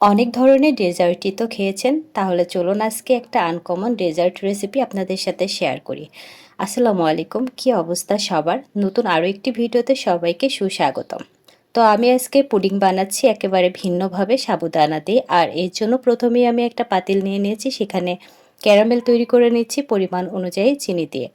অনেক ধরনের ডেজার্টই তো খেয়েছেন, তাহলে চলুন আজকে একটা আনকমন ডেজার্ট রেসিপি আপনাদের সাথে শেয়ার করি। আসসালামু আলাইকুম, কি অবস্থা সবার? নতুন আরও একটি ভিডিওতে সবাইকে সুস্বাগতম। তো আমি আজকে পুডিং বানাচ্ছি একেবারে ভিন্নভাবে সাবুদানা দিয়ে, আর এর জন্য প্রথমেই আমি একটা পাতিল নিয়ে নিয়েছি, সেখানে ক্যারামেল তৈরি করে নিচ্ছি পরিমাণ অনুযায়ী চিনি দিয়ে।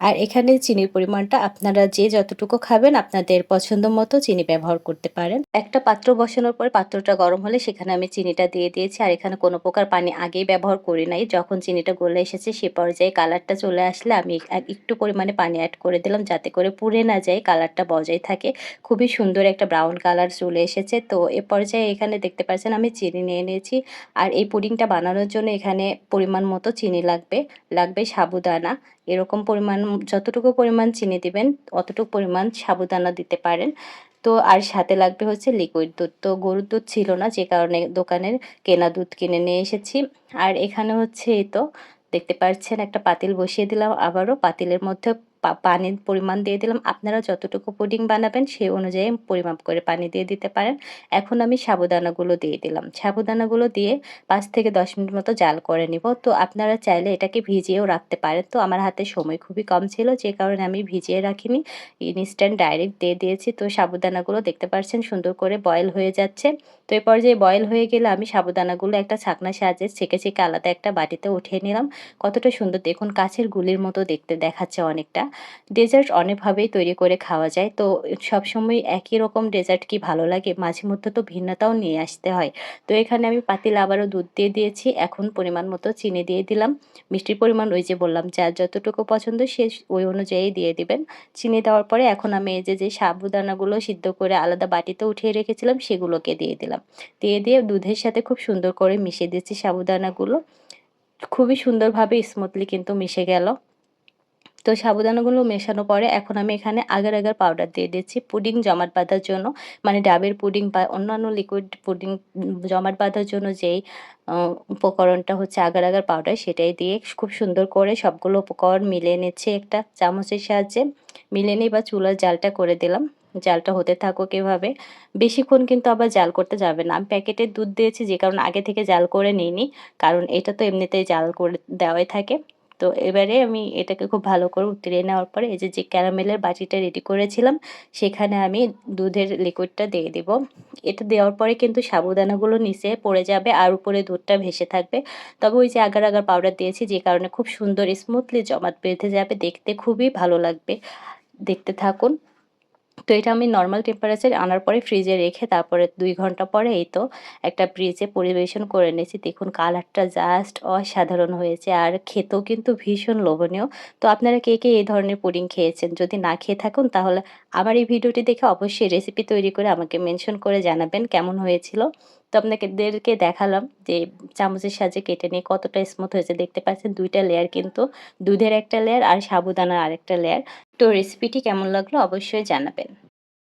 আর এখানে চিনির পরিমাণটা আপনারা যে যতটুকু খাবেন আপনাদের পছন্দ মতো চিনি ব্যবহার করতে পারেন। একটা পাত্র বসানোর পর পাত্রটা গরম হলে সেখানে আমি চিনিটা দিয়ে দিয়েছি। আর এখানে কোনো প্রকার পানি আগেই ব্যবহার করি নাই। যখন চিনিটা গলে এসেছে সে পর্যায়ে কালারটা চলে আসলে আমি একটু পরিমাণে পানি অ্যাড করে দিলাম যাতে করে পুড়ে না যায়, কালারটা বজায় থাকে। খুবই সুন্দর একটা ব্রাউন কালার চলে এসেছে। তো এ পর্যায়ে এখানে দেখতে পাচ্ছেন আমি চিনি নিয়ে নিয়েছি। আর এই পুডিংটা বানানোর জন্য এখানে পরিমাণ মতো চিনি লাগবে। লাগবে সাবুদানা। এরকম পরিমাণ, যতটুকু পরিমাণ চিনি দিবেন, অতটুকু পরিমাণ সাবুদানা দিতে পারেন। তো, আর সাথে লাগবে হচ্ছে লিকুইড দুধ। তো, গরুর দুধ ছিল না, যে কারণে দোকানের কেনা দুধ কিনে নিয়ে এসেছি। আর এখানে হচ্ছে এই তো, দেখতে পাচ্ছেন, একটা পাতিল বসিয়ে দিলাম আবারও। পাতিলের মধ্যে পানির পরিমাণ দিয়ে দিলাম। আপনারা যতটুকু পুডিং বানাবেন সেই অনুযায়ী পরিমাপ করে পানি দিয়ে দিতে পারেন। এখন আমি সাবুদানাগুলো দিয়ে দিলাম। সাবুদানাগুলো দিয়ে পাঁচ থেকে দশ মিনিট মতো জাল করে নিব। তো আপনারা চাইলে এটাকে ভিজিয়েও রাখতে পারেন। তো আমার হাতে সময় খুবই কম ছিল, যে কারণে আমি ভিজিয়ে রাখিনি। ইনস্ট্যান্ট ডাইরেক্ট দিয়ে দিয়েছি। তো সাবুদানাগুলো দেখতে পাচ্ছেন সুন্দর করে বয়েল হয়ে যাচ্ছে। তো এই পর্যায়ে বয়েল হয়ে গেলে আমি সাবুদানাগুলো একটা ছাকনা সাহায্যে ছেঁকে ছেঁকে আলাদা একটা বাটিতে উঠিয়ে নিলাম। কতটা সুন্দর দেখুন, কাছের গুলির মতো দেখতে দেখাচ্ছে অনেকটা। ডেজার্ট অনেকভাবেই তৈরি করে খাওয়া যায়। তো সবসময় একই রকম ডেজার্ট কি ভালো লাগে? মাঝে মধ্যে তো ভিন্নতাও নিয়ে আসতে হয়। তো এখানে আমি পাতিল আবারও দুধ দিয়ে দিয়েছি। এখন পরিমাণ মতো চিনি দিয়ে দিলাম। মিষ্টির পরিমাণ ওই যে বললাম যার যতটুকু পছন্দ সে ওই অনুযায়ী দিয়ে দিবেন। চিনি দেওয়ার পরে এখন আমি এই যে যে সাবুদানাগুলো সিদ্ধ করে আলাদা বাটিতে উঠিয়ে রেখেছিলাম, সেগুলোকে দিয়ে দিলাম। দিয়ে দিয়ে দুধের সাথে খুব সুন্দর করে মিশিয়ে দিচ্ছি সাবুদানাগুলো। খুবই সুন্দরভাবে স্মুথলি কিন্তু মিশে গেল। তো সাবুদানাগুলো মেশানো পরে এখন আমি এখানে আগার আগার পাউডার দিয়ে দিচ্ছি পুডিং জমাট বাঁধার জন্য। মানে ডাবের পুডিং বা অন্যান্য লিকুইড পুডিং জমাট বাঁধার জন্য যেই উপকরণটা হচ্ছে আগার আগার পাউডার সেটাই দিয়ে খুব সুন্দর করে সবগুলো উপকরণ মিলিয়ে নিচ্ছি একটা চামচের সাহায্যে। মিলিয়ে নিই বা চুলার জালটা করে দিলাম। জালটা হতে থাকুক এভাবে। বেশিক্ষণ কিন্তু আবার জাল করতে যাবে না। আমি প্যাকেটের দুধ দিয়েছি যে কারণ আগে থেকে জাল করে নিইনি। কারণ এটা তো এমনিতেই জাল করে দেওয়াই থাকে। তো এবারে আমি এটাকে খুব ভালো করে উতরিয়ে নেওয়ার পরে এই যে যে ক্যারামেলের বাটিটা রেডি করেছিলাম, সেখানে আমি দুধের লিকুইডটা দিয়ে দিব। এটা দেওয়ার পরে কিন্তু সাবুদানাগুলো নিচে পড়ে যাবে আর উপরে দুধটা ভেসে থাকবে। তবে ওই যে আগার আগার পাউডার দিয়েছি, যে কারণে খুব সুন্দর স্মুথলি জমাট বেঁধে যাবে, দেখতে খুবই ভালো লাগবে। দেখতে থাকুন। তো এটা আমি নর্মাল টেম্পারেচার আনার পরে ফ্রিজে রেখে তারপরে দুই ঘণ্টা পরে এই তো একটা ফ্রিজে পরিবেশন করে নিয়েছি। দেখুন কালারটা জাস্ট অসাধারণ হয়েছে আর খেতেও কিন্তু ভীষণ লোভনীয়। তো আপনারা কে কে এই ধরনের পুডিং খেয়েছেন? যদি না খেয়ে থাকুন তাহলে আমার এই ভিডিওটি দেখে অবশ্যই রেসিপি তৈরি করে আমাকে মেনশন করে জানাবেন কেমন হয়েছিল। তো আপনাদেরকে দেখালাম যে চামচের সাহায্যে কেটে নিয়ে কতটা স্মুথ হয়েছে। দেখতে পাচ্ছেন দুইটা লেয়ার কিন্তু দুধের একটা লেয়ার আর সাবুদানার আরেকটা লেয়ার তো রেসিপিটি কেমন লাগল অবশ্যই জানাবেন।